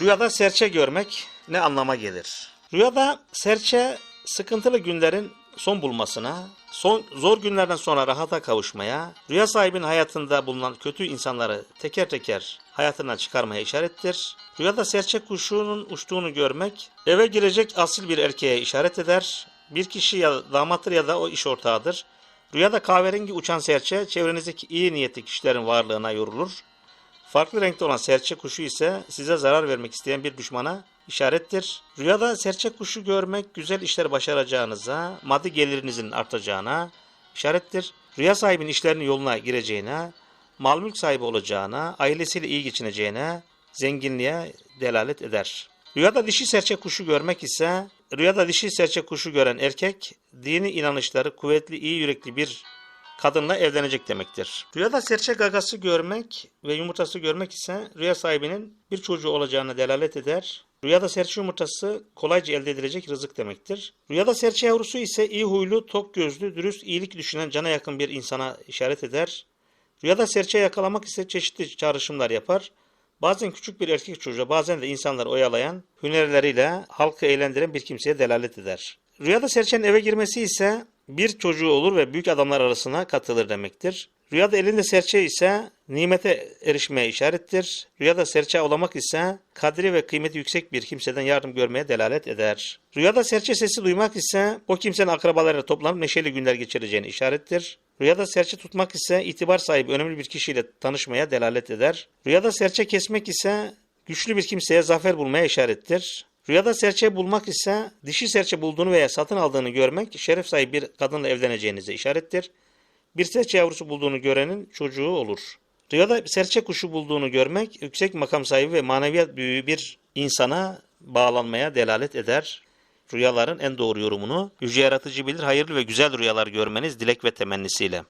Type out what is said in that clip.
Rüyada serçe görmek ne anlama gelir? Rüyada serçe sıkıntılı günlerin son bulmasına, son zor günlerden sonra rahata kavuşmaya, rüya sahibinin hayatında bulunan kötü insanları teker teker hayatından çıkarmaya işarettir. Rüyada serçe kuşunun uçtuğunu görmek, eve girecek asil bir erkeğe işaret eder. Bir kişi ya damattır ya da o iş ortağıdır. Rüyada kahverengi uçan serçe çevrenizdeki iyi niyetli kişilerin varlığına yorulur. Farklı renkte olan serçe kuşu ise size zarar vermek isteyen bir düşmana işarettir. Rüyada serçe kuşu görmek güzel işler başaracağınıza, maddi gelirinizin artacağına işarettir. Rüya sahibinin işlerinin yoluna gireceğine, mal mülk sahibi olacağına, ailesiyle iyi geçineceğine, zenginliğe delalet eder. Rüyada dişi serçe kuşu görmek ise, rüyada dişi serçe kuşu gören erkek, dini inanışları kuvvetli, iyi yürekli bir kadınla evlenecek demektir. Rüyada serçe gagası görmek ve yumurtası görmek ise rüya sahibinin bir çocuğu olacağına delalet eder. Rüyada serçe yumurtası kolayca elde edilecek rızık demektir. Rüyada serçe yavrusu ise iyi huylu, tok gözlü, dürüst, iyilik düşünen, cana yakın bir insana işaret eder. Rüyada serçe yakalamak ise çeşitli çağrışımlar yapar. Bazen küçük bir erkek çocuğa bazen de insanları oyalayan, hünerleriyle halkı eğlendiren bir kimseye delalet eder. Rüyada serçenin eve girmesi ise bir çocuğu olur ve büyük adamlar arasına katılır demektir. Rüyada elinde serçe ise nimete erişmeye işarettir. Rüyada serçe olamak ise kadri ve kıymeti yüksek bir kimseden yardım görmeye delalet eder. Rüyada serçe sesi duymak ise o kimsenin akrabalarıyla toplanıp neşeli günler geçireceğini işarettir. Rüyada serçe tutmak ise itibar sahibi önemli bir kişiyle tanışmaya delalet eder. Rüyada serçe kesmek ise güçlü bir kimseye zafer bulmaya işarettir. Rüyada serçe bulmak ise dişi serçe bulduğunu veya satın aldığını görmek şeref sahibi bir kadınla evleneceğinize işarettir. Bir serçe yavrusu bulduğunu görenin çocuğu olur. Rüyada serçe kuşu bulduğunu görmek yüksek makam sahibi ve maneviyat büyüğü bir insana bağlanmaya delalet eder. Rüyaların en doğru yorumunu Yüce Yaratıcı bilir. Hayırlı ve güzel rüyalar görmeniz dilek ve temennisiyle.